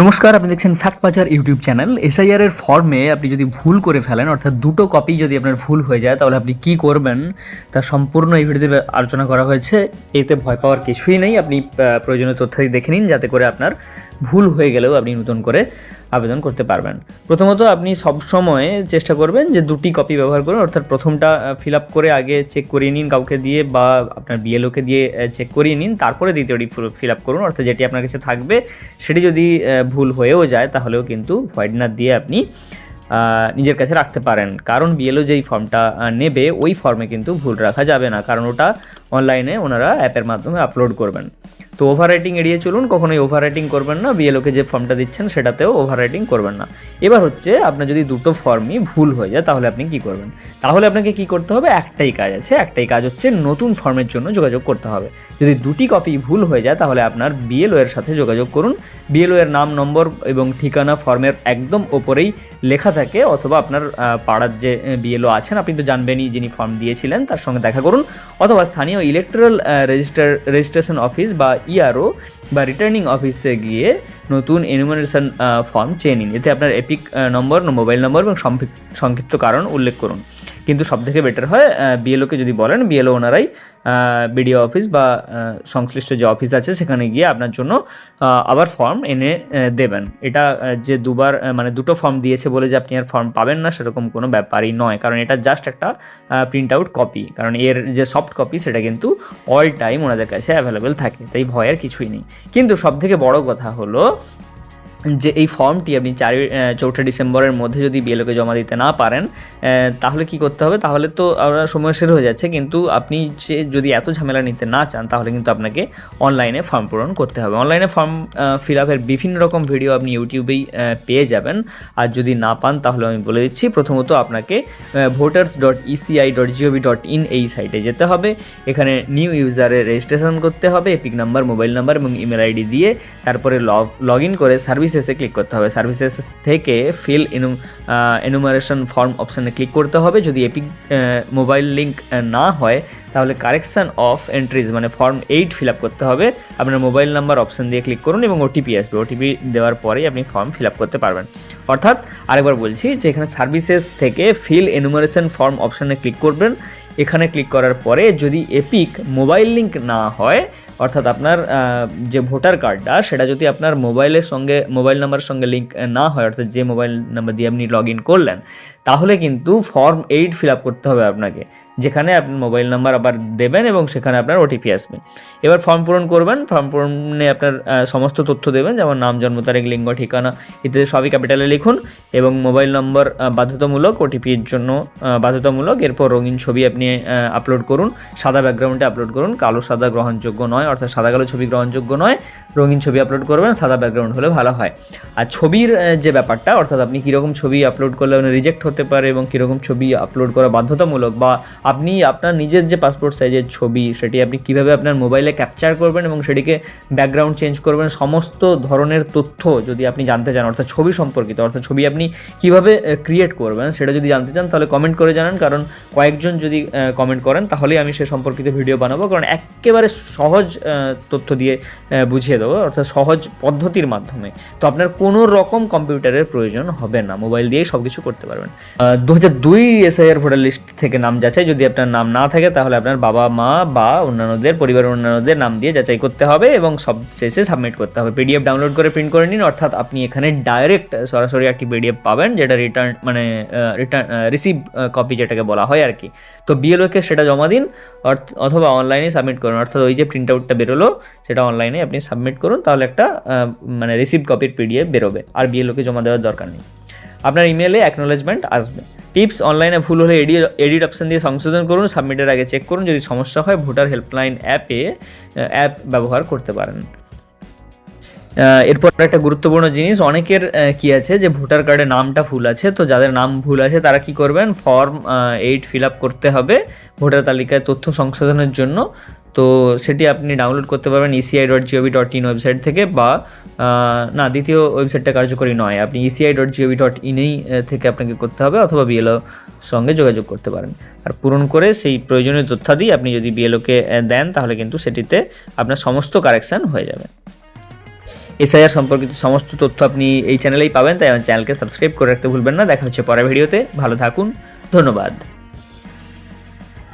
নমস্কার, আপনি দেখছেন ফ্যাক্ট বাজার ইউটিউব চ্যানেল এসআইআর এর ফর্মে আপনি যদি ভুল করে ফেলেন, অর্থাৎ দুটো কপি যদি আপনার ভুল হয়ে যায়, তাহলে আপনি কি করবেন? তা সম্পূর্ণ এই ভিডিওতে আলোচনা করা হয়েছে। এতে ভয় পাওয়ার কিছুই নেই। আপনি প্রয়োজনীয় তথ্যাদি দেখে নিন, যাতে করে আপনার ভুল হয়ে গেলেও আপনি নতুন করে আবেদন করতে পারবেন। প্রথমত আপনি সবসময় চেষ্টা করবেন যে দুটি কপি ব্যবহার করুন, অর্থাৎ প্রথমটা ফিল আপ করে আগে চেক করিয়ে নিন কাউকে দিয়ে বা আপনার বিএলওকে দিয়ে চেক করিয়ে নিন, তারপরে দ্বিতীয়টি ফিল আপ করুন, অর্থাৎ যেটি আপনার কাছে থাকবে সেটি যদি ভুল হয়েও যায় তাহলেও কিন্তু হোয়াইটনার দিয়ে আপনি নিজের কাছে রাখতে পারেন। কারণ বিএলও যেই ফর্মটা নেবে ওই ফর্মে কিন্তু ভুল রাখা যাবে না, কারণ ওটা অনলাইনে ওনারা অ্যাপের মাধ্যমে আপলোড করবেন। তো ওভার রাইটিং এড়িয়ে চলুন, কখনোই ওভার রাইটিং করবেন না বিএলওকে যে ফর্মটা দিচ্ছেন সেটাতেও ওভার রাইটিং করবেন না। এবার হচ্ছে আপনার যদি দুটো ফর্মই ভুল হয়ে যায়, তাহলে আপনি কি করবেন? তাহলে আপনাকে কি করতে হবে? একটাই কাজ আছে। একটাই কাজ হচ্ছে নতুন ফর্মের জন্য যোগাযোগ করতে হবে। যদি দুটি কপি ভুল হয়ে যায়, তাহলে আপনার বিএলও এর সাথে যোগাযোগ করুন। বিএলও এর নাম, নম্বর এবং ঠিকানা ফর্মের একদম ওপরেই লেখা থাকে, অথবা আপনার পাড়ার যে বিএলও আছেন, আপনি তো জানবেনই যিনি ফর্ম দিয়েছিলেন, তার সঙ্গে দেখা করুন। অথবা স্থানীয় ইলেকট্রাল রেজিস্টার রেজিস্ট্রেশন অফিস বা ইআরও বা রিটার্নিং অফিসে গিয়ে নতুন এনুমারেশন ফর্ম চেয়ে নিন। এতে আপনার এপিক নম্বর মোবাইল নম্বর এবং সংক্ষিপ্ত কারণ উল্লেখ করুন। কিন্তু সব থেকে বেটার হয় বিএলওকে যদি বলেন বিএলও ওনারাই বিডিও অফিস বা সংশ্লিষ্ট যে অফিস আছে সেখানে গিয়ে আপনার জন্য আবার ফর্ম এনে দেবেন। এটা যে দুবার মানে দুটো ফর্ম দিয়েছে বলে যে আপনি আর ফর্ম পাবেন না, সেরকম কোনো ব্যাপারই নয়। কারণ এটা জাস্ট একটা প্রিন্ট আউট কপি কারণ এর যে সফট কপি সেটা কিন্তু অল টাইম ওনাদের কাছে অ্যাভেলেবেল থাকে। তাই ভয়ের কিছুই নেই। কিন্তু সব থেকে বড় কথা হলো যে এই ফর্মটি আপনি চার চৌঠা ডিসেম্বরের মধ্যে যদি বিএলওকে জমা দিতে না পারেন তাহলে কি করতে হবে? তাহলে তো আপনার সময় শেষ হয়ে যাচ্ছে, কিন্তু আপনি যে যদি এত ঝামেলা নিতে না চান, তাহলে কিন্তু আপনাকে অনলাইনে ফর্ম পূরণ করতে হবে। অনলাইনে ফর্ম ফিল আপের বিভিন্ন রকম ভিডিও আপনি ইউটিউবেই পেয়ে যাবেন। আর যদি না পান, তাহলে আমি বলে দিচ্ছি, প্রথমত আপনাকে voters dot ECI dot GOV dot in এই সাইটে যেতে হবে। এখানে নিউ ইউজারে রেজিস্ট্রেশন করতে হবে, এপিক নাম্বার মোবাইল নাম্বার এবং ইমেল আইডি দিয়ে, তারপরে লগ লগ ইন করে সার্ভিসেসে ক্লিক করতে হবে। সার্ভিসেস থেকে ফিল এনু এনুমারেশন ফর্ম অপশানে ক্লিক করতে হবে। যদি এপিক মোবাইল লিঙ্ক না হয়, তাহলে কারেকশান অফ এন্ট্রিজ মানে ফর্ম এইট ফিল আপ করতে হবে। আপনার মোবাইল নাম্বার অপশান দিয়ে ক্লিক করুন এবং ওটিপি আসবে। ওটিপি দেওয়ার পরেই আপনি ফর্ম ফিল আপ করতে পারবেন। অর্থাৎ আরেকবার বলছি যে এখানে সার্ভিসেস থেকে ফিল এনুমারেশন ফর্ম অপশানে ক্লিক করবেন। এখানে ক্লিক করার পরে যদি এপিক মোবাইল লিঙ্ক না হয়, অর্থাৎ আপনার যে ভোটার কার্ডটা সেটা যদি আপনার মোবাইলের সঙ্গে মোবাইল নাম্বারের সঙ্গে লিঙ্ক না হয়, অর্থাৎ যে মোবাইল নাম্বার দিয়ে আপনি লগ ইন করলেন তাহলে কিন্তু ফর্ম এইট ফিল আপ করতে হবে আপনাকে, যেখানে আপনি মোবাইল নাম্বার আবার দেবেন এবং সেখানে আপনার ওটিপি আসবে। এবার ফর্ম পূরণ করবেন ফর্ম পূরণে আপনার সমস্ত তথ্য দেবেন, যেমন নাম, জন্ম তারিখ, লিঙ্গ, ঠিকানা ইত্যাদি সবই ক্যাপিটালে লিখুন এবং মোবাইল নম্বর বাধ্যতামূলক ওটিপির জন্য বাধ্যতামূলক, এরপর রঙিন ছবি আপনি আপলোড করুন, সাদা ব্যাকগ্রাউন্ডে আপলোড করুন, কালো, সাদা গ্রহণযোগ্য নয়, অর্থাৎ সাদা কালো ছবি গ্রহণযোগ্য নয়, রঙিন ছবি আপলোড করবেন, সাদা ব্যাকগ্রাউন্ড হলে ভালো হয়। আর ছবির যে ব্যাপারটা, অর্থাৎ আপনি কীরকম ছবি আপলোড করলে রিজেক্ট হতে পারে এবং কীরকম ছবি আপলোড করা বাধ্যতামূলক বা আপনি আপনার নিজের যে পাসপোর্ট সাইজের ছবি, সেটি আপনি কীভাবে আপনার মোবাইলে ক্যাপচার করবেন এবং সেটিকে ব্যাকগ্রাউন্ড চেঞ্জ করবেন, সমস্ত ধরনের তথ্য যদি আপনি জানতে চান, অর্থাৎ ছবি সম্পর্কিত, অর্থাৎ ছবি আপনি কীভাবে ক্রিয়েট করবেন সেটা যদি জানতে চান, তাহলে কমেন্ট করে জানান। কারণ কয়েকজন যদি কমেন্ট করেন, তাহলেই আমি সে সম্পর্কিত ভিডিও বানাবো। কারণ একেবারে সহজ তথ্য দিয়ে বুঝিয়ে দেবো, অর্থাৎ সহজ পদ্ধতির মাধ্যমে। তো আপনার কোনো রকম কম্পিউটারের প্রয়োজন হবে না। মোবাইল দিয়েই সব কিছু করতে পারবেন। দু হাজার দুই এসআইআর ভোটার লিস্ট থেকে নাম যাচাই, যদি আপনার নাম না থাকে, তাহলে আপনার বাবা, মা বা অন্যান্যদের পরিবারের অন্যান্যদের নাম দিয়ে যাচাই করতে হবে এবং সব শেষে সাবমিট করতে হবে। পিডিএফ ডাউনলোড করে প্রিন্ট করে নিন, অর্থাৎ আপনি এখানে ডাইরেক্ট সরাসরি একটি পিডিএফ পাবেন, যেটা রিটার্ন মানে রিটার্ন রিসিভ কপি যেটাকে বলা হয় আর কি। তো বিএলওকে সেটা জমা দিন অথবা অনলাইনে সাবমিট করুন। অর্থাৎ ওই যে প্রিন্ট আউটটা বেরোলো, সেটা অনলাইনে আপনি সাবমিট করুন, তাহলে একটা মানে রিসিভ কপির পিডিএফ বেরোবে, আর বিএলওকে জমা দেওয়ার দরকার নেই। আপনার ইমেলে অ্যাকনোলেজমেন্ট আসবে। টিপস অনলাইনে ভুল হলে এডি এডিট অপশন দিয়ে সংশোধন করুন সাবমিটের আগে চেক করুন, যদি সমস্যা হয় ভোটার হেল্পলাইন অ্যাপে অ্যাপ ব্যবহার করতে পারেন। এরপর একটা গুরুত্বপূর্ণ জিনিস, অনেকের কি আছে যে ভোটার কার্ডে নামটা ভুল আছে, তো যাদের নাম ভুল আছে তারা কি করবেন? ফর্ম এইট ফিল আপ করতে হবে ভোটার তালিকায় তথ্য সংশোধনের জন্য। তো সেটি আপনি ডাউনলোড করতে পারবেন ECI dot GOV dot in website থেকে বা না, দ্বিতীয় ওয়েবসাইটটা কার্যকরী নয়। আপনি ইসিআই ডট জিওভি ডট ইনেই থেকে আপনাকে করতে হবে অথবা বিএলও সঙ্গে যোগাযোগ করতে পারেন। আর পূরণ করে সেই প্রয়োজনীয় তথ্যাদি আপনি যদি বিএলওকে দেন, তাহলে কিন্তু সেটিতে আপনার সমস্ত কারেকশান হয়ে যাবে। এসআইআর সম্পর্কিত সমস্ত তথ্য আপনি এই চ্যানেলেই পাবেন, তাই আমার চ্যানেলকে সাবস্ক্রাইব করে রাখতে ভুলবেন না। দেখা হচ্ছে পরের ভিডিওতে। ভালো থাকুন। ধন্যবাদ।